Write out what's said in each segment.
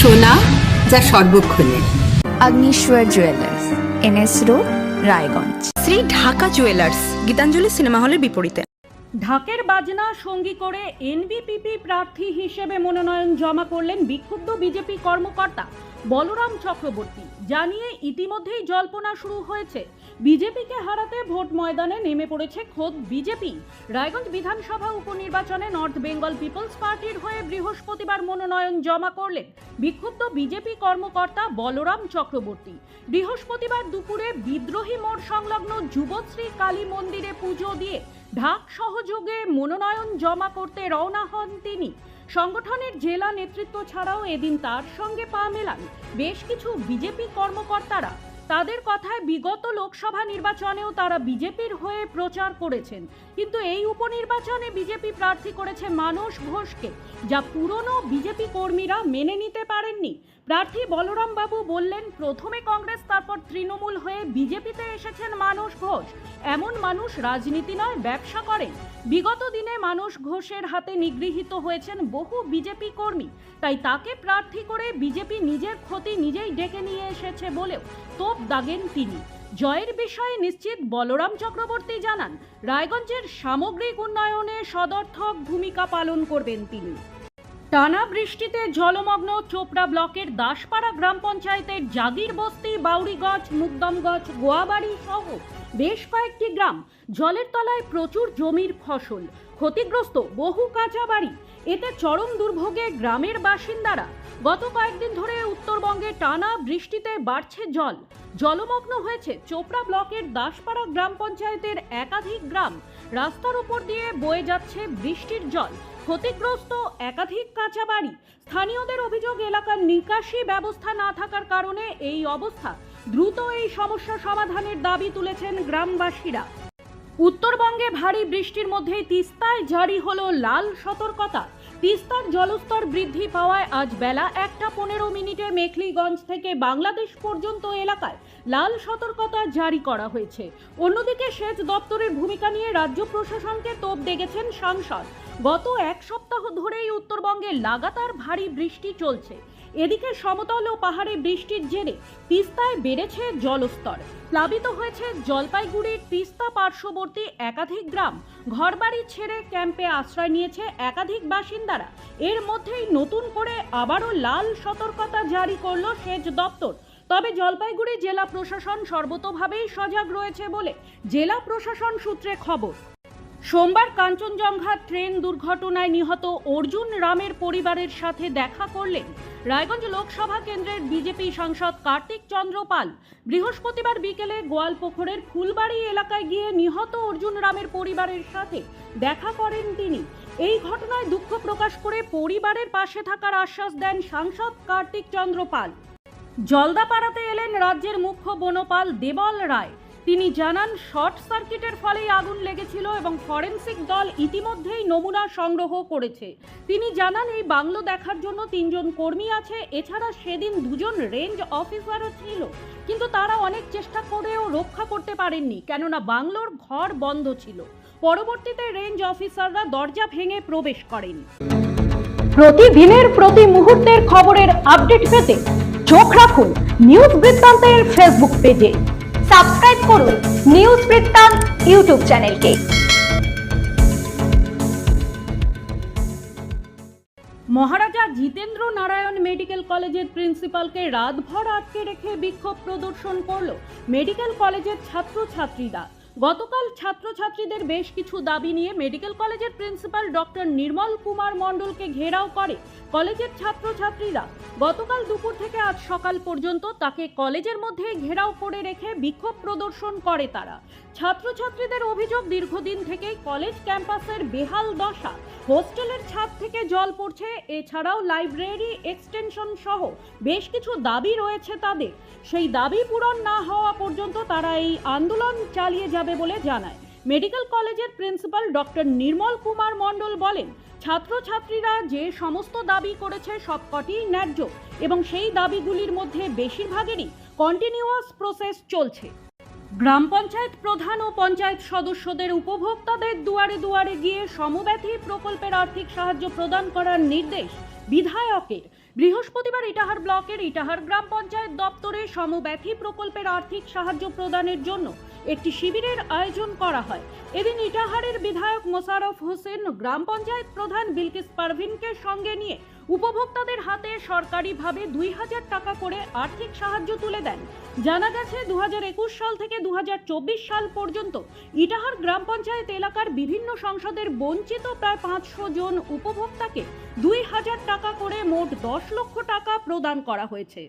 সোনা যা সর্বক্ষণের Agnishwar jewellers NS road Raiganj. Shri Dhaka jewellers Gitanjali cinema হলের বিপরীতে। ঢাকের বাজনা সঙ্গী করে এনবিপিপি প্রার্থী হিসেবে মনোনয়ন জমা করলেন বিক্ষুব্ধ বিজেপি কর্মকর্তা বলরাম চক্রবর্তী। জানিয়ে ইতিমধ্যেই জল্পনা শুরু হয়েছে। বিজেপিকে হারাতে ভোট ময়দানে নেমে পড়েছে খোদ বিজেপি। রায়গঞ্জ বিধানসভা উপনির্বাচনে নর্থ বেঙ্গল পিপলস পার্টির হয়ে বৃহস্পতিবার মনোনয়ন জমা করলেন বিক্ষুব্ধ বিজেপি কর্মকর্তা বলরাম চক্রবর্তী। বৃহস্পতিবার দুপুরে বিদ্রোহী মোড় সংলগ্ন যুবশ্রী কালী মন্দিরে পুজো দিয়ে ঢাক সহযোগে মনোনয়ন জমা করতে রওনা হন তিনি। সংগঠনের জেলা নেতৃত্ব ছাড়াও এদিন তার সঙ্গে পা মেলান বেশ কিছু বিজেপি কর্মকর্তারা। তাদের কথায় বিগত লোকসভা নির্বাচনেও তারা বিজেপির হয়ে প্রচার করেছেন। কিন্তু এই উপনির্বাচনে বিজেপি প্রার্থী করেছে মানস ঘোষকে, যা পুরনো বিজেপি কর্মীরা মেনে নিতে পারেননি। প্রার্থী বলরাম বাবু বললেন, প্রথমে কংগ্রেস, তারপর তৃণমূল হয়ে বিজেপিতে এসেছেন মানুষ ঘোষ। এমন মানুষ রাজনীতি নয়, ব্যবসা করেন। বিগত দিনে মানুষ ঘোষের হাতে নিগৃহীত হয়েছেন বহু বিজেপি কর্মী। তাই তাকে প্রার্থী করে বিজেপি নিজের ক্ষতি নিজেই ডেকে নিয়ে এসেছে বলেও তোপ দাগেন তিনি। জয়ের বিষয়ে নিশ্চিত বলরাম চক্রবর্তী জানান, রায়গঞ্জের সামগ্রিক উন্নয়নে সদর্থক ভূমিকা পালন করবেন তিনি। টানা বৃষ্টিতে জলমগ্ন চোপড়া ব্লকের দাসপাড়া গ্রাম পঞ্চায়েতের জাগির বস্তি বাউরিগঞ্জ মুকদমগঞ্জ, গোয়াবাড়ি সহ বেশ কয়েকটি গ্রাম জলের তলায় প্রচুর জমির ফসল। ক্ষতিগ্রস্ত বহু কাঁচা বাড়ি। এতে চরম দুর্ভোগে গ্রামের বাসিন্দারা গত কয়েকদিন ধরে উত্তরবঙ্গে টানা বৃষ্টিতে বাড়ছে জল। জলমগ্ন হয়েছে চোপড়া ব্লকের দাসপাড়া গ্রাম পঞ্চায়েতের একাধিক গ্রাম। রাস্তার উপর দিয়ে বয়ে যাচ্ছে বৃষ্টির জল। ক্ষতিগ্রস্ত একাধিক কাঁচা বাড়ি। স্থানীয়দের অভিযোগ, এলাকার নিকাশি ব্যবস্থা না থাকার কারণে এই অবস্থা। দ্রুত এই সমস্যা সমাধানের দাবি তুলেছেন গ্রামবাসীরা। উত্তরবঙ্গে ভারী বৃষ্টির মধ্যেই তিস্তায় জারি হলো লাল সতর্কতা। তিস্তার জলস্তর বৃদ্ধি পাওয়ায় আজ বেলা একটা পনেরো মিনিটে মেখলিগঞ্জ থেকে বাংলাদেশ পর্যন্ত এলাকায় লাল সতর্কতা জারি করা হয়েছে। অন্যদিকে সেচ দপ্তরের ভূমিকা নিয়ে রাজ্য প্রশাসনকে তোপ দেখেছেন সাংসদ। গত এক সপ্তাহ ধরেই উত্তরবঙ্গে লাগাতার ভারী বৃষ্টি চলছে। এদিকে সমতল ও পাহাড়ে বৃষ্টির জেরে তিস্তায় বেড়েছে জলস্তর। প্লাবিত হয়েছে জলপাইগুড়ির তিস্তা পার্শ্ববর্তী একাধিক গ্রাম। ঘরবাড়ি ছেড়ে ক্যাম্পে আশ্রয় নিয়েছে একাধিক বাসিন্দারা। এর মধ্যেই নতুন করে আবারও লাল সতর্কতা জারি করল সেচ দপ্তর। তবে জলপাইগুড়ি জেলা প্রশাসন সর্বতোভাবেই সজাগ রয়েছে বলে জেলা প্রশাসন সূত্রে খবর। সোমবার কাঞ্চনজঙ্ঘা ট্রেন দুর্ঘটনায় নিহত অর্জুন রামের পরিবারের সাথে দেখা করলেন রায়গঞ্জ লোকসভা কেন্দ্রের বিজেপি সাংসদ কার্তিক চন্দ্র পাল। বৃহস্পতিবার বিকেলে গোয়ালপোখরের ফুলবাড়ি এলাকায় গিয়ে নিহত অর্জুন রামের পরিবারের সাথে দেখা করেন তিনি। এই ঘটনায় দুঃখ প্রকাশ করে পরিবারের পাশে থাকার আশ্বাস দেন সাংসদ কার্তিক চন্দ্র পাল। জলদাপাড়াতে এলেন রাজ্যের মুখ্য বনপাল দেবল রায়। তিনি জানান, শর্ট সার্কিটের ফলেই আগুন লেগেছিল এবং ফরেন্সিক দল ইতিমধ্যেই নমুনা সংগ্রহ করেছে। তিনি জানান, এই বাংলো দেখার জন্য তিনজন কর্মী আছে, এছাড়া সেদিন দুজন রেঞ্জ অফিসারও ছিল। কিন্তু তারা অনেক চেষ্টা করেও রক্ষা করতে পারেননি, কেননা বাংলোর ঘর বন্ধ ছিল। পরবর্তীতে রেঞ্জ অফিসাররা দরজা ভেঙে প্রবেশ করেন। প্রতিদিনের প্রতি মুহূর্তের খবরের আপডেট পেতে চোখ রাখুন নিউজ বৃত্তান্তের ফেসবুক পেজে। সাবস্ক্রাইব করুন নিউজ বৃত্তান্ত ইউটিউব চ্যানেলকে। মহারাজা জিতেন্দ্র নারায়ণ মেডিকেল কলেজের প্রিন্সিপালকে রাতভর আটকে রেখে বিক্ষোভ প্রদর্শন করল মেডিকেল কলেজের ছাত্রছাত্রীরা। গতকাল ছাত্রছাত্রীদের বেশ কিছু দাবি নিয়ে মেডিকেল কলেজের প্রিন্সিপাল ডক্টর নির্মল কুমার মণ্ডলকে ঘেরাও করে কলেজের ছাত্রছাত্রীরা গতকাল দুপুর থেকে আজ সকাল পর্যন্ত তাকে কলেজের মধ্যে ঘেরাও করে রেখে বিক্ষোভ প্রদর্শন করে তারা। ছাত্রছাত্রীদের অভিযোগ, দীর্ঘদিন থেকেই কলেজ ক্যাম্পাসের বেহাল দশা, হোস্টেলের ছাদ থেকে জল পড়ছে, এছাড়াও লাইব্রেরি এক্সটেনশন সহ বেশ কিছু দাবি রয়েছে তাদের। সেই দাবি পূরণ না হওয়া পর্যন্ত তারা এই আন্দোলন চালিয়ে যাবে বলে জানায়। মেডিকেল কলেজের প্রিন্সিপাল ডক্টর নির্মল কুমার মণ্ডল বলেন, ছাত্রছাত্রীরা যে সমস্ত দাবি করেছে সবকটি ন্যায্য এবং সেই দাবিগুলির মধ্যে বেশিরভাগেরই কন্টিনিউয়াস প্রসেস চলছে। গ্রাম পঞ্চায়েত প্রধান ও পঞ্চায়েত সদস্যদের উপভোক্তাদের দুয়ারে দুয়ারে গিয়ে সমব্যথী প্রকল্পের আর্থিক সাহায্য প্রদান করার নির্দেশ বিধায়কের। বৃহস্পতিবার ইটাহার ব্লকের ইটাহার গ্রাম পঞ্চায়েত দপ্তরে সমব্যথী প্রকল্পের আর্থিক সাহায্য প্রদানের জন্য একটি শিবিরের আয়োজন করা হয়। এদিন ইটাহারের বিধায়ক মোশারফ হোসেন, গ্রাম পঞ্চায়েত প্রধান বিলকিস পারভিনকে সঙ্গে নিয়ে উপভোক্তাদের হাতে সরকারিভাবে দুই হাজার টাকা করে আর্থিক সাহায্য তুলে দেন। জানা গেছে দু হাজার একুশ সাল থেকে দু হাজার চব্বিশ সাল পর্যন্ত ইটাহার গ্রাম পঞ্চায়েত এলাকার বিভিন্ন সংসদের বঞ্চিত প্রায় পাঁচশো জন উপভোক্তাকে দুই হাজার টাকা করে মোট দশ লক্ষ টাকা প্রদান করা হয়েছে।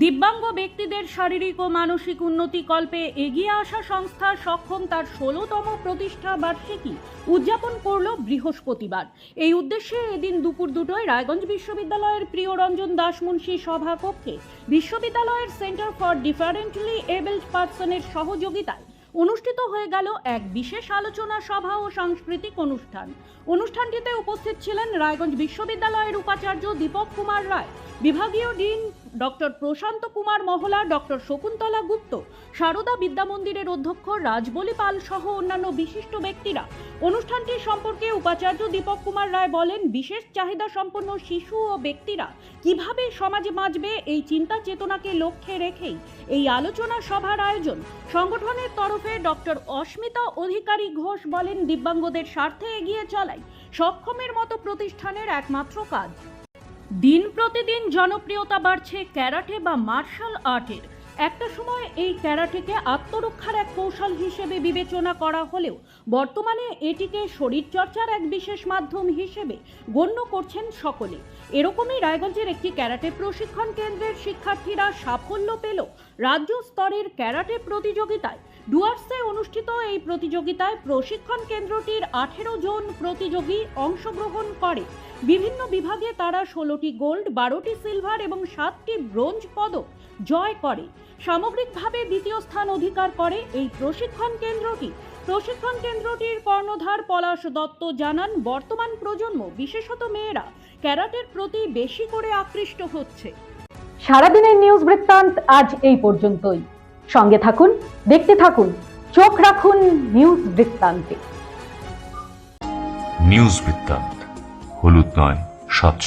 দিব্যাঙ্গ ব্যক্তিদের শারীরিক ও মানসিক উন্নতি কল্পে এগিয়ে আসা সংস্থা সক্ষম তার ষোলোতম প্রতিষ্ঠা বার্ষিকী উদযাপন করল বৃহস্পতিবার। এই উদ্দেশ্যে এদিন দুপুর দুটোয় রায়গঞ্জ বিশ্ববিদ্যালয়ের প্রিয় রঞ্জন দাস মুন্সী সভাকক্ষে বিশ্ববিদ্যালয়ের সেন্টার ফর ডিফারেন্টলি এবেলড পার্সনের সহযোগিতায় অনুষ্ঠিত হয়ে গেল এক বিশেষ আলোচনা সভা ও সাংস্কৃতিক অনুষ্ঠান। অনুষ্ঠানটিতে উপস্থিত ছিলেন রায়গঞ্জ বিশ্ববিদ্যালয়ের উপাচার্য দীপক কুমার রায় বিভাগীয় dean doctor Prasanta Kumar Mahala, doctor Shakuntala Gupta, Sarada বিদ্যা মন্দিরের অধ্যক্ষ রাজবলি পাল সহ অন্যান্য বিশিষ্ট ব্যক্তিরা। অনুষ্ঠানটি সম্পর্কে উপাচার্য দীপক কুমার রায় বলেন, বিশেষ চাহিদা সম্পন্ন শিশু ও ব্যক্তিরা কীভাবে সমাজে বাঁচবে এই চিন্তা চেতনাকে লক্ষ্যে রেখেই এই আলোচনা সভার আয়োজন। সংগঠনের তরফে ডক্টর অস্মিতা অধিকারী ঘোষ বলেন, দিব্যাঙ্গদের স্বার্থে এগিয়ে চলাই সক্ষমের মতো প্রতিষ্ঠানের একমাত্র কাজ। দিন প্রতিদিন জনপ্রিয়তা বাড়ছে ক্যারাটে বা মার্শাল আর্টের। একটা সময় এই ক্যারাটেকে আত্মরক্ষার এক কৌশল হিসেবে বিবেচনা করা হলেও বর্তমানে এটিকে শরীরচর্চার এক বিশেষ মাধ্যম হিসেবে গণ্য করছেন সকলে। এরকমই রায়গঞ্জের একটি ক্যারাটে প্রশিক্ষণ কেন্দ্রের শিক্ষার্থীরা সাফল্য পেল রাজ্য স্তরের ক্যারাটে প্রতিযোগিতায়। ডুয়ার্সে অনুষ্ঠিত এই প্রতিযোগিতায় প্রশিক্ষণ কেন্দ্রটির আঠেরো জন প্রতিযোগী অংশগ্রহণ করে। বিভিন্ন বিভাগে তারা ষোলোটি গোল্ড, বারোটি সিলভার এবং সাতটি ব্রোঞ্জ পদক জয় করে। সামগ্রিকভাবে দ্বিতীয় স্থান অধিকার করে এই প্রশিক্ষণ কেন্দ্রটি। প্রশিক্ষণ কেন্দ্রটির কর্ণধার পলাশ দত্ত জানান, বর্তমান প্রজন্ম, বিশেষত মেয়েরা, ক্যারাটের প্রতি বেশি করে আকৃষ্ট হচ্ছে। সারাদিনের নিউজ বৃত্তান্ত আজ এই পর্যন্তই। সঙ্গে থাকুন দেখতে থাকুন চোখ রাখুন নিউজ বৃত্তান্তে। নিউজ বৃত্তান্ত হলুদ নয় স্বচ্ছ